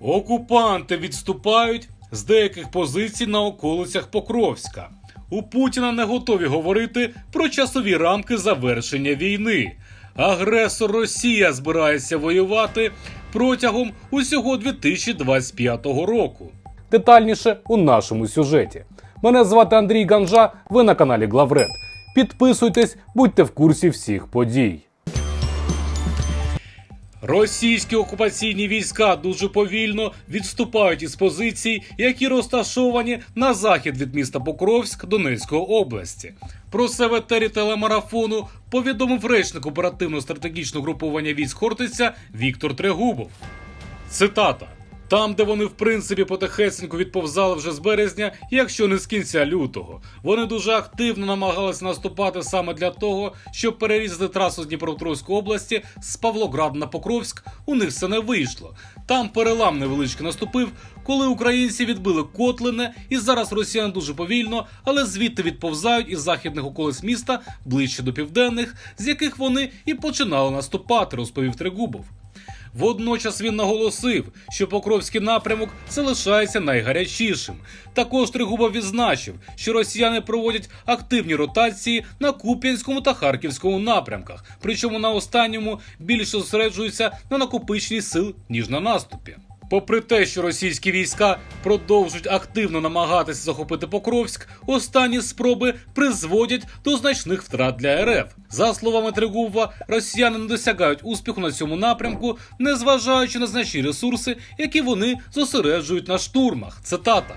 Окупанти відступають з деяких позицій на околицях Покровська. У Путіна не готові говорити про часові рамки завершення війни. Агресор Росія збирається воювати протягом усього 2025 року. Детальніше у нашому сюжеті. Мене звати Андрій Ганжа. Ви на каналі Главред. Підписуйтесь, будьте в курсі всіх подій. Російські окупаційні війська дуже повільно відступають із позицій, які розташовані на захід від міста Покровськ Донецької області. Про це в етері телемарафону повідомив речник оперативно-стратегічного групування військ Хортиця Віктор Трегубов. Цитата. Там, де вони в принципі потихесеньку відповзали вже з березня, якщо не з кінця лютого. Вони дуже активно намагалися наступати саме для того, щоб перерізати трасу з Дніпропетровської області з Павлограда на Покровськ. У них це не вийшло. Там перелам невеличкий наступив, коли українці відбили Котлине, і зараз росіяни дуже повільно, але звідти відповзають із західних околиць міста ближче до південних, з яких вони і починали наступати, розповів Трегубов. Водночас він наголосив, що Покровський напрямок залишається найгарячішим. Також Тригубов відзначив, що росіяни проводять активні ротації на Куп'янському та Харківському напрямках, причому на останньому більше зосереджуються на накопиченні сил ніж на наступі. Попри те, що російські війська продовжують активно намагатися захопити Покровськ, останні спроби призводять до значних втрат для РФ. За словами Тригубова, росіяни не досягають успіху на цьому напрямку, незважаючи на значні ресурси, які вони зосереджують на штурмах. Цитата.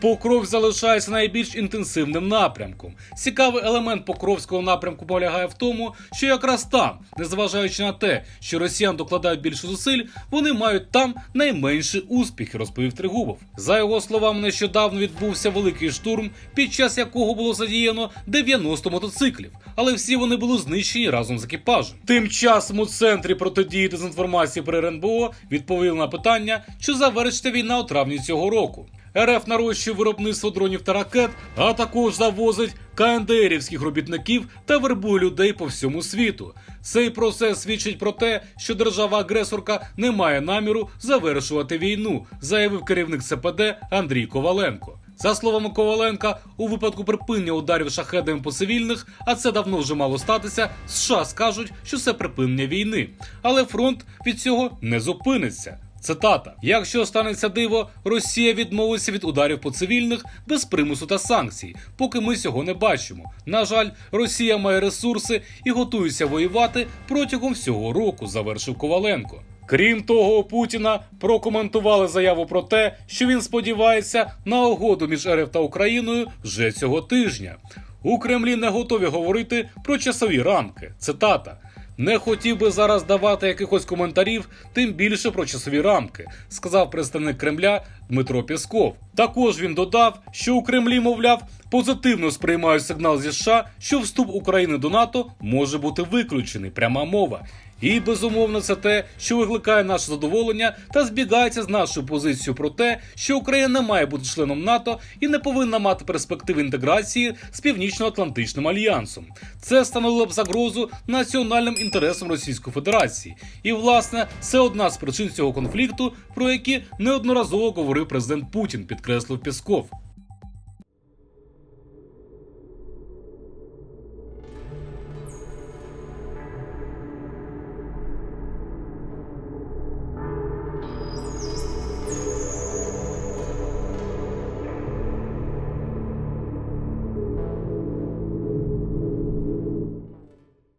Покров залишається найбільш інтенсивним напрямком. Цікавий елемент Покровського напрямку полягає в тому, що якраз там, незважаючи на те, що росіян докладають більше зусиль, вони мають там найменші успіхи, розповів Тригубов. За його словами, нещодавно відбувся великий штурм, під час якого було задіяно 90 мотоциклів, але всі вони були знищені разом з екіпажем. Тим часом у центрі протидії дезінформації при РНБО відповіли на питання, чи завершиться війна у травні цього року. РФ нарощує виробництво дронів та ракет, а також завозить КНДРівських робітників та вербує людей по всьому світу. Цей процес свідчить про те, що держава-агресорка не має наміру завершувати війну, заявив керівник ЦПД Андрій Коваленко. За словами Коваленка, у випадку припинення ударів шахедами по цивільних, а це давно вже мало статися, США скажуть, що це припинення війни. Але фронт від цього не зупиниться. Цитата: якщо станеться диво, Росія відмовиться від ударів по цивільних без примусу та санкцій, поки ми цього не бачимо. На жаль, Росія має ресурси і готується воювати протягом всього року, завершив Коваленко. Крім того, Путіна прокоментували заяву про те, що він сподівається на угоду між РФ та Україною вже цього тижня. У Кремлі не готові говорити про часові рамки. Цитата. Не хотів би зараз давати якихось коментарів, тим більше про часові рамки, сказав представник Кремля Дмитро Пєсков. Також він додав, що у Кремлі, мовляв, позитивно сприймають сигнал зі США, що вступ України до НАТО може бути виключений. Пряма мова. І безумовно, це те, що викликає наше задоволення та збігається з нашою позицією про те, що Україна не має бути членом НАТО і не повинна мати перспективи інтеграції з Північно-Атлантичним альянсом. Це становило б загрозу національним інтересам Російської Федерації. І, власне, це одна з причин цього конфлікту, про які неодноразово говорив президент Путін, підкреслив Пісков.